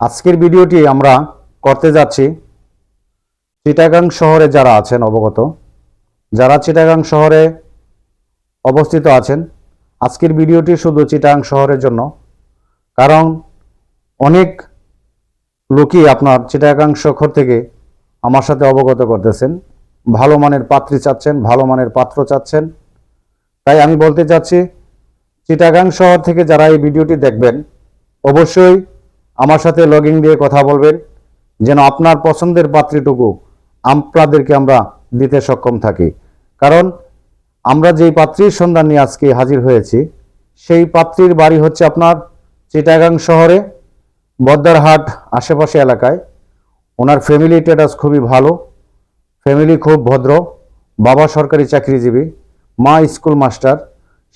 আজকের ভিডিওটি আমরা করতে যাচ্ছি চিটাগাং শহরে যারা আছেন অবগত। যারা চিটাগাং শহরে অবস্থিত আছেন, আজকের ভিডিওটি শুধু চিটাগাং শহরের জন্য, কারণ অনেক লোকই আপনার চিটাগাং শহর থেকে আমার সাথে অবগত করতেছেন। ভালো মানের পাত্রী চাচ্ছেন, ভালো মানের পাত্র চাচ্ছেন। তাই আমি বলতে চাচ্ছি, চিটাগাং শহর থেকে যারা এই ভিডিওটি দেখবেন, অবশ্যই আমার সাথে লগিং দিয়ে কথা বলবেন। যেন আপনার পছন্দের পাত্রীটুকু আপনাদেরকে আমরা দিতে সক্ষম থাকি। কারণ আমরা যেই পাত্রীর সন্ধান নিয়ে আজকে হাজির হয়েছি, সেই পাত্রীর বাড়ি হচ্ছে আপনার চিটাগাং শহরে বদ্দারহাট আশেপাশে এলাকায়। ওনার ফ্যামিলি স্ট্যাটাস খুবই ভালো ফ্যামিলি খুব ভদ্র, বাবা সরকারি চাকরিজীবী, মা স্কুল মাস্টার,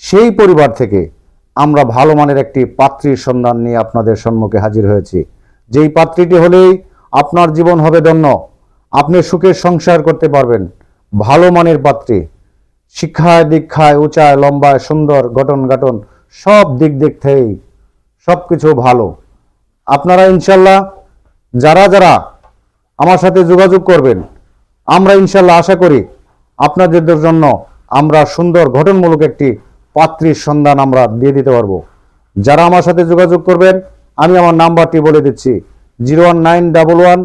সেই পরিবার থেকে আমরা ভালো মানের একটি পাত্রীর সন্ধান নিয়ে আপনাদের সম্মুখে হাজির হয়েছি। যেই পাত্রীটি হলেই আপনার জীবন হবে ধন্য। আপনি সুখের সংসার করতে পারবেন। ভালো মানের পাত্রী। শিক্ষায়, দীক্ষায়, উঁচায়, লম্বায়, সুন্দর, গঠন, গাঠন, সব দিক থেকেই সব কিছু ভালো। আপনারা ইনশাল্লাহ যারা যারা আমার সাথে যোগাযোগ করবেন, আমরা ইনশাল্লাহ আশা করি আপনাদের জন্য আমরা সুন্দর গঠনমূলক একটি পাত্রীর সন্ধান আমরা দিয়ে দিতে পারব। যারা আমার সাথে যোগাযোগ করবেন, আমি আমার নাম্বারটি বলে দিচ্ছি। Zero one nine double one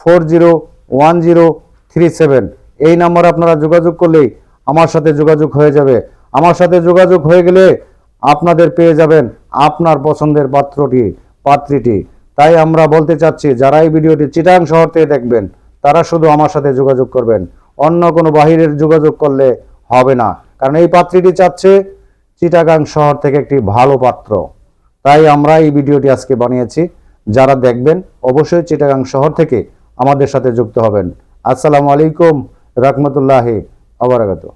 four zero one zero three seven. এই নাম্বারে আপনারা যোগাযোগ করলেই আমার সাথে যোগাযোগ হয়ে যাবে। আমার সাথে যোগাযোগ হয়ে গেলে আপনাদের পেয়ে যাবেন আপনার পছন্দের পাত্রটি, পাত্রীটি। তাই আমরা বলতে চাচ্ছি, যারা এই ভিডিওটি চিটাং শহর থেকে দেখবেন, তারা শুধু আমার সাথে যোগাযোগ করবেন। অন্য কোনো বাহিরের যোগাযোগ করলে হবে না। কারণ এই পাত্রীটি চাচ্ছে চিটাগাং শহর থেকে একটি ভালো পাত্র। তাই আমরা এই ভিডিওটি আজকে বানিয়েছি। যারা দেখবেন, অবশ্যই চিটাগাং শহর থেকে আমাদের সাথে যুক্ত হবেন। আসসালামু আলাইকুম, রহমতুল্লাহি আবরাকাতু